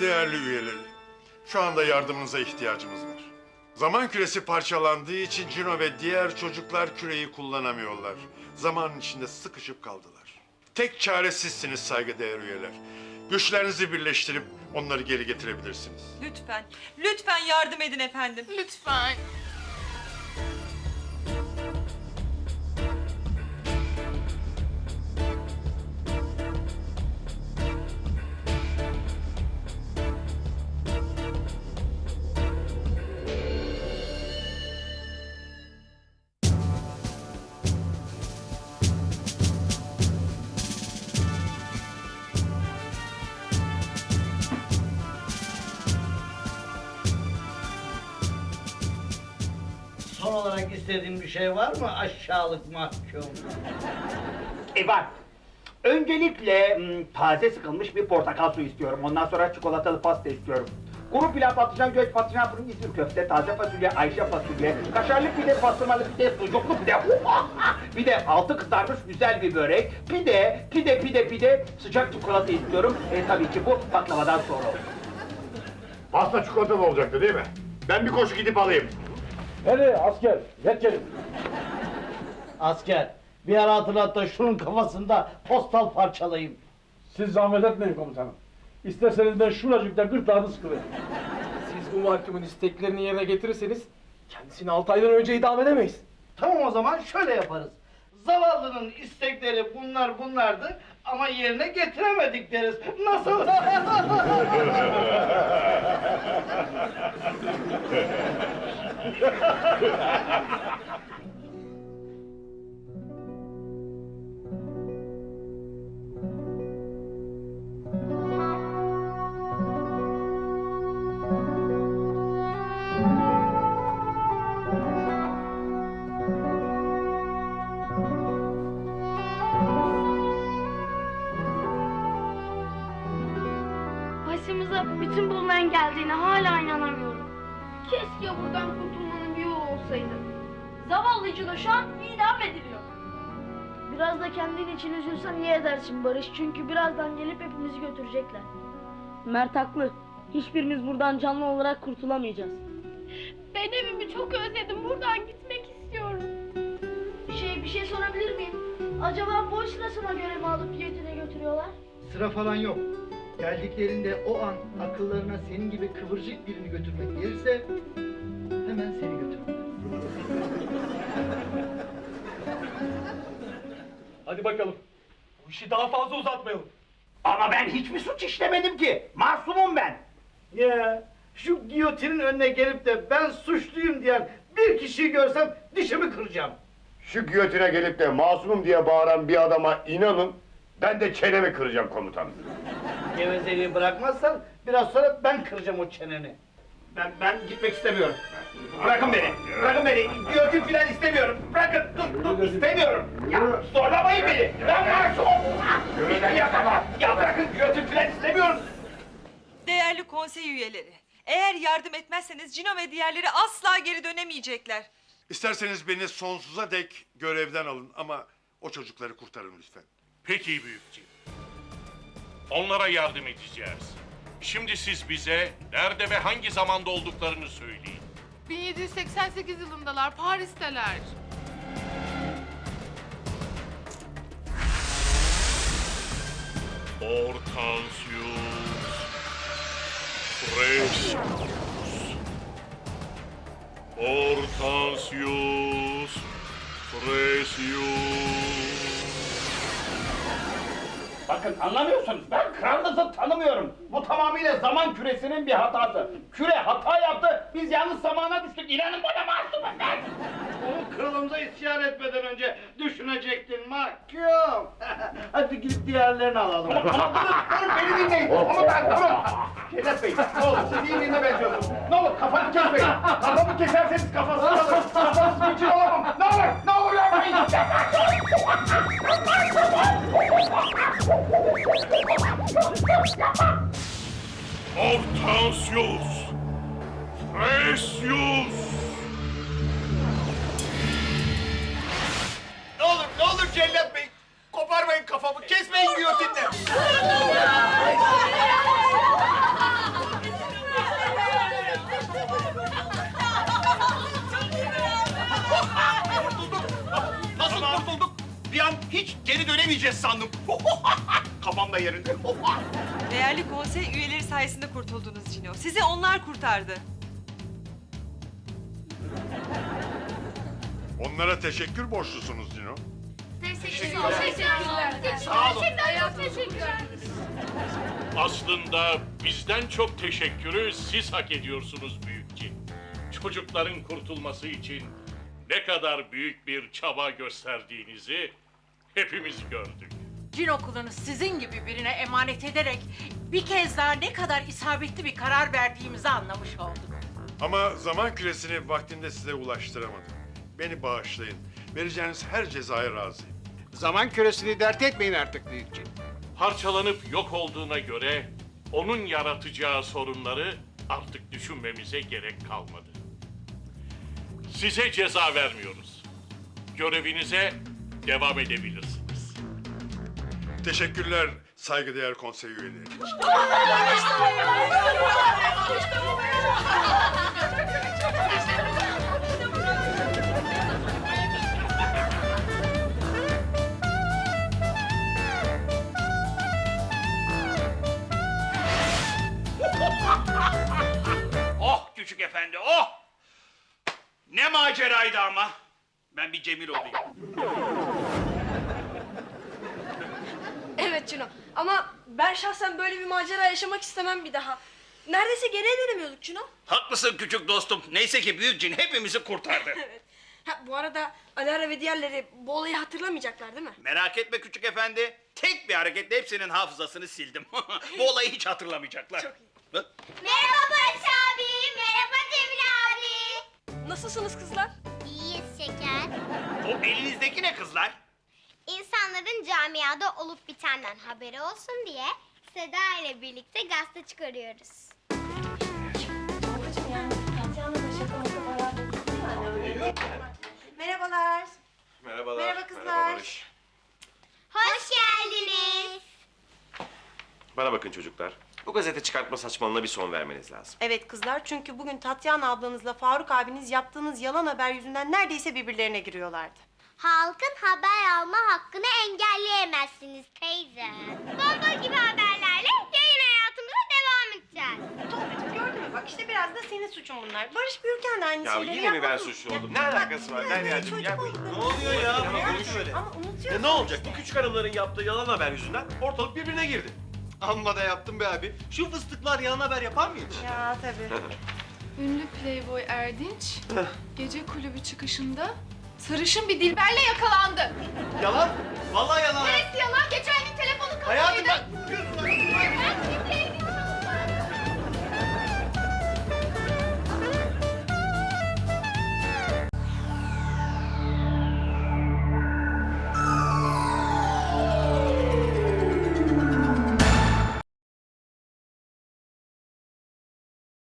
Değerli üyeleri, şu anda yardımınıza ihtiyacımız var. Zaman küresi parçalandığı için Cino ve diğer çocuklar küreyi kullanamıyorlar. Zamanın içinde sıkışıp kaldılar. Tek çare sizsiniz saygıdeğer üyeler. Güçlerinizi birleştirip onları geri getirebilirsiniz. Lütfen, lütfen yardım edin efendim. Lütfen. Son olarak istediğin bir şey var mı aşağılık mahkum? E var. Öncelikle taze sıkılmış bir portakal suyu istiyorum. Ondan sonra çikolatalı pasta istiyorum. Kuru pilav, patlıcan, göç, patlıcan, fırın, İzmir köfte, taze fasulye, Ayşe fasulye, kaşarlı pide, pastırmalı pide, sucuklu pide, bir de altı kızarmış güzel bir börek, pide, pide, pide, pide, sıcak çikolata istiyorum. E tabii ki bu baklavadan sonra olur. Pasta çikolatalı olacaktı değil mi? Ben bir koşu gidip alayım. Hadi asker, geç gelin. Asker, bir ara hatırlat da şunun kafasında postal parçalayayım. Siz zahmet etmeyin komutanım. İsterseniz ben şuracıkta gırtlağını sıkılayım. Siz bu mahkumun isteklerini yerine getirirseniz kendisini 6 aydan önce idam edemeyiz. Tamam o zaman şöyle yaparız. Zavallının istekleri bunlar bunlardı ama yerine getiremedik deriz. Nasıl? Başımıza bütün bunların geldiğine hala inanamıyorum. Keşke buradan kurtulmanın bir yolu olsaydı. Zavallı Cino şu an idam ediliyor. Biraz da kendin için üzülsen iyi edersin Barış. Çünkü birazdan gelip hepimizi götürecekler. Mert haklı. Hiçbirimiz buradan canlı olarak kurtulamayacağız. Ben evimi çok özledim. Buradan gitmek istiyorum. Bir şey bir şey sorabilir miyim? Acaba boş sırasına göre mi alıp diyetine götürüyorlar? Sıra falan yok. Geldiklerinde o an akıllarına senin gibi kıvırcık birini götürmek gelirse hemen seni götürürler. Hadi bakalım. Bu işi daha fazla uzatmayalım. Ama ben hiçbir suç işlemedim ki. Masumum ben. ya şu giyotinin önüne gelip de ben suçluyum diyen bir kişiyi görsem dişimi kıracağım. Şu giyotine gelip de masumum diye bağıran bir adama inanın ben de çenemi kıracağım komutanım. Gevezeliği bırakmazsan biraz sonra ben kıracağım o çeneni. Ben, ben gitmek istemiyorum. Bırakın beni. Bırakın beni. Giyotin filan istemiyorum. Bırakın. Dur dur istemiyorum. Ya zorlamayın beni. Ben. Bir şey yapamam. Ya bırakın giyotin filan istemiyorum. Değerli konsey üyeleri, eğer yardım etmezseniz Cino ve diğerleri asla geri dönemeyecekler. İsterseniz beni sonsuza dek görevden alın ama o çocukları kurtarın lütfen. Peki büyükçe. Onlara yardım edeceğiz. Şimdi siz bize nerede ve hangi zamanda olduklarını söyleyin. 1788 yılındalar, Paris'teler. Hortensius Fresius Hortensius Fresius Bakın anlamıyorsunuz. Ben kralınızı tanımıyorum. Bu tamamıyla zaman küresinin bir hatası. Küre hata yaptı. Biz yanlış zamana düştük. İnanın bana masumum ben. Onu kralımıza isyan etmeden önce düşünecektin mahkum. Hadi gidip diğerlerini alalım. Ama durun, durun beni dinleyin. Onu ben durun. Şeref Bey, ne olur siz iyi birine benziyorsunuz. Ne olur kafanı kesmeyin. Kafamı keserseniz kafasını Hortensius! Precius! Ne olur, ne olur Cellat Bey! Koparmayın kafamı, kesmeyin giyotinle! Nasıl kurtulduk? Bir an hiç geri dönemeyeceğiz sandım. Kafam da yerinde. Değerli konsey üyeleri sayesinde kurtuldunuz Cino. Sizi onlar kurtardı. Onlara teşekkür borçlusunuz Cino. Teşekkürler. Sağ olun. Teşekkürler. Aslında bizden çok teşekkürü siz hak ediyorsunuz büyükçin. Çocukların kurtulması için ne kadar büyük bir çaba gösterdiğinizi hepimiz gördük. Cin okulunu sizin gibi birine emanet ederek bir kez daha ne kadar isabetli bir karar verdiğimizi anlamış olduk. Ama zaman küresini vaktinde size ulaştıramadım. Beni bağışlayın. Vereceğiniz her cezaya razıyım. Zaman küresini dert etmeyin artık büyükçin. Parçalanıp yok olduğuna göre onun yaratacağı sorunları artık düşünmemize gerek kalmadı. Size ceza vermiyoruz. Görevinize devam edebilirsiniz. Teşekkürler saygıdeğer konsey üyeleri. Oh küçük efendi oh! Ne maceraydı ama. Ben bir Cemil olayım. Evet Cino ama ben şahsen böyle bir macera yaşamak istemem bir daha. Neredeyse geriye dönemiyorduk Cino. Haklısın küçük dostum. Neyse ki büyük cin hepimizi kurtardı. Evet. Ha, bu arada Alara ve diğerleri bu olayı hatırlamayacaklar değil mi? Merak etme küçük efendi. Tek bir hareketle hepsinin hafızasını sildim. Bu olayı hiç hatırlamayacaklar. Çok Merhaba Barış abi, merhaba Cemil abi. Nasılsınız kızlar? İyiyiz şeker. O elinizdeki ne kızlar? İnsanların camiada olup bitenden haberi olsun diye Seda ile birlikte gazete çıkarıyoruz. Merhabalar. Merhabalar. Merhaba kızlar. Hoş geldiniz. Bana bakın çocuklar. Bu gazete çıkartma saçmalığına bir son vermeniz lazım. Evet kızlar çünkü bugün Tatyana ablanızla Faruk abiniz yaptığınız yalan haber yüzünden neredeyse birbirlerine giriyorlardı. Halkın haber alma hakkını engelleyemezsiniz teyze. Bomba gibi haberlerle yayın hayatımıza devam edeceğiz. Tolga'cığım gördün mü bak işte biraz da senin suçun bunlar. Barış Bürkan da aynı Ya şeyleri yine mi ben suçlu oldum? Ne alakası var Derya'cığım? Ya bu-. Ne oluyor ya? Bir konuş şöyle. Ama unutuyorsun. Ya ne olacak? Bu küçük hanımların yaptığı yalan haber yüzünden ortalık birbirine girdi. Amma da yaptım be abi. Şu fıstıklar yalan haber yapar mı hiç? Ya tabii. Ünlü playboy Erdinç gece kulübü çıkışında Sarışın bir Dilber'le yakalandı. Yalan. Vallahi yalan. Neresi yalan? Geçen gün telefonu kapalıydı. Hayatım bak. Görüyorsun.